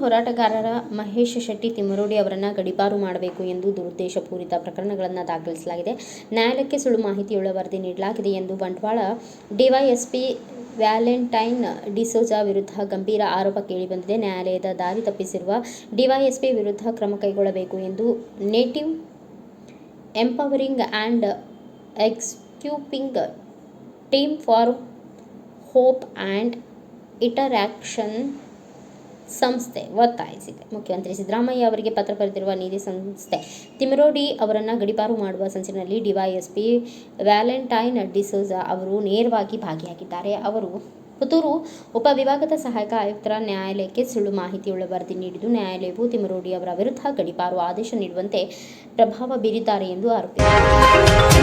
ಹೋರಾಟಗಾರರ ಮಹೇಶ್ ಶೆಟ್ಟಿ ತಿಮ್ಮರೋಡಿ ಅವರನ್ನು ಗಡಿಪಾರು ಮಾಡಬೇಕು ಎಂದು ದುರುದ್ದೇಶಪೂರಿತ ಪ್ರಕರಣಗಳನ್ನು ದಾಖಲಿಸಲಾಗಿದೆ. ನ್ಯಾಯಾಲಯಕ್ಕೆ ಸುಳ್ಳು ಮಾಹಿತಿಯುಳ್ಳ ವರದಿ ನೀಡಲಾಗಿದೆ ಎಂದು ಬಂಟ್ವಾಳ ಡಿವೈಎಸ್ಪಿ ವ್ಯಾಲೆಂಟೈನ್ ಡಿಸೋಜಾ ವಿರುದ್ಧ ಗಂಭೀರ ಆರೋಪ ಕೇಳಿಬಂದಿದೆ. ನ್ಯಾಯಾಲಯದ ದಾರಿ ತಪ್ಪಿಸಿರುವ ಡಿವೈಎಸ್ಪಿ ವಿರುದ್ಧ ಕ್ರಮ ಕೈಗೊಳ್ಳಬೇಕು ಎಂದು native empowering and equipping team for hope and interaction ಸಂಸ್ಥೆ ಒತ್ತಾಯಿಸಿದೆ. ಮುಖ್ಯಮಂತ್ರಿ ಸಿದ್ದರಾಮಯ್ಯ ಅವರಿಗೆ ಪತ್ರ ಬರೆದಿರುವ ನೀತಿ ಸಂಸ್ಥೆ ತಿಮರೋಡಿ ಅವರನ್ನು ಗಡಿಪಾರು ಮಾಡುವ ಸಂಚಿನಲ್ಲಿ ಡಿವೈಎಸ್ಪಿ ವ್ಯಾಲೆಂಟೈನ್ ಡಿಸೋಜಾ ಅವರು ನೇರವಾಗಿ ಭಾಗಿಯಾಗಿದ್ದಾರೆ. ಅವರು ಪುತ್ತೂರು ಉಪವಿಭಾಗದ ಸಹಾಯಕ ಆಯುಕ್ತರ ನ್ಯಾಯಾಲಯಕ್ಕೆ ಸುಳ್ಳು ಮಾಹಿತಿಯುಳ್ಳ ವರದಿ ನೀಡಿದ್ದು, ನ್ಯಾಯಾಲಯವು ತಿಮರೋಡಿ ಅವರ ವಿರುದ್ಧ ಗಡಿಪಾರು ಆದೇಶ ನೀಡುವಂತೆ ಪ್ರಭಾವ ಬೀರಿದ್ದಾರೆ ಎಂದು ಆರೋಪಿಸಿದೆ.